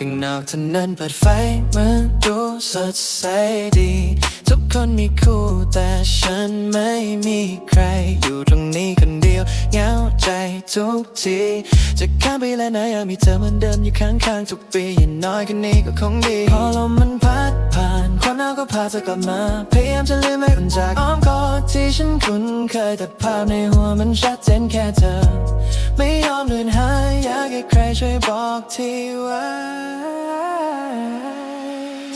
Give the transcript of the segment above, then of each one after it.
ข้างนอกถนนเปิดไฟมันดูสดใสดี ทุกคนมีคู่แต่ฉันไม่มีใครอยู่ตรงนี้คน เหงาใจทุกที จะข้ามไปแล้วนะยากมีเธอเหมือนเดิมอยู่ข้างๆทุกปีอย่างน้อยแคนนี้ก็คงดี พอลมมันพัดผ่านความหนาวก็พาเธอกลับมา พยายามจะลืมไม่มันจากอ้อมกอดที่ฉันคุ้นเคยแต่ภาพในหัวมันชัดเจนแค่เธอ ไม่ยอมเลือนหายอยากให้ใครช่วยบอกทีว่า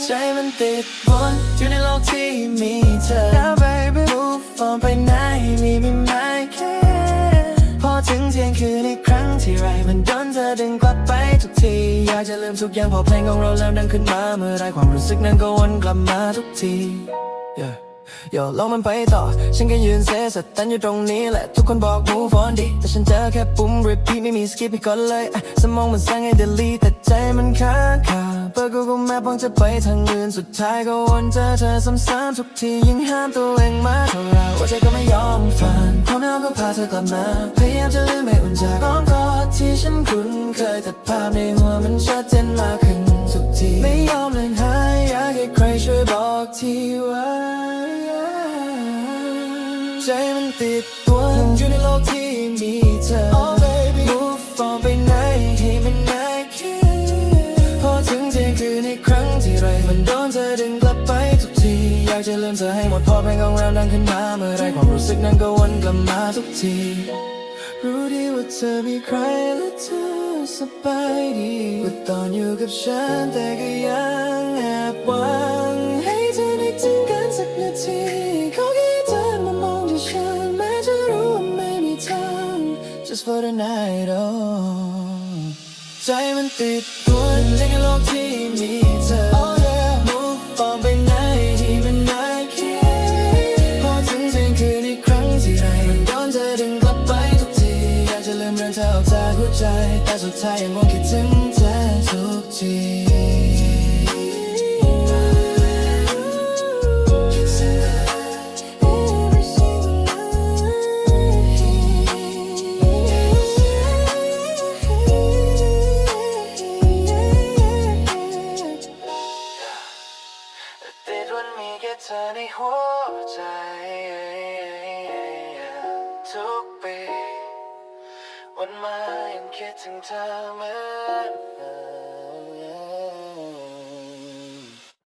ใจมันติดวนอยู่ในโลกที่มีเธอ มันโดนเธอดึงกลับไปทุกที อยากจะลืมทุกอย่างพอเพลงของเราเริ่มดังขึ้นมาเมื่อไรความรู้สึกนั้นก็วนกลับมาทุกที yeah. อย่าลองมันไปต่อ ฉันก็ยืนเซสตันอยู่ตรงนี้แหละ ทุกคนบอก move on ดิแต่ฉันเจอแค่ปุ่ม repeat ไม่มี skip อีกคนเลยสมองมันสั่งให้ delete แต่ใจมันค้างคาเปิด Google Map หวังจะไปทางอื่น สุดท้ายก็วนเจอเธอซ้ำๆทุกที ยิ่งห้ามตัวเองมากเท่าไรหัวใจก็ไม่ยอมฝันความหนาก็พาเธอกลับมา พยายามจะลืมไม่อุ่นใจ ใจมันติดตัวอยู่ในโลกที่มีเธอ Oh baby move on ไปไหนให้มันง่ายขึ้นพอถึงเที่ยงคืนอีกครั้งที่ไร มันโดนเธอดึงกลับไปทุกที อยากจะลืมเธอให้หมดพอเพลงของเราดังขึ้นมาเมื่อไรความรู้สึกนั้นก็วนกลับมาทุกที รู้ดีว่าเธอมีใครและเธอสบายดีว่าตอนอยู่กับฉันแต่ก็ยังแอบหวัง just for the night oh ใจมันติดตัวในโลกที่มีเธอ oh yeah move on ไปไหนที่มันน่ายแค่พอถึงเที่ยงคืนอีกครั้งที่ไรมันโดนเธอดึงกลับไปทุกทีอยากจะลืมเรื่องเธอออกจากหัวใจ แต่สุดท้ายยังคงคิดถึงเธอทุกที เธอในหัวใจ ทุกปี วันมายังคิดถึงเธอเหมือนม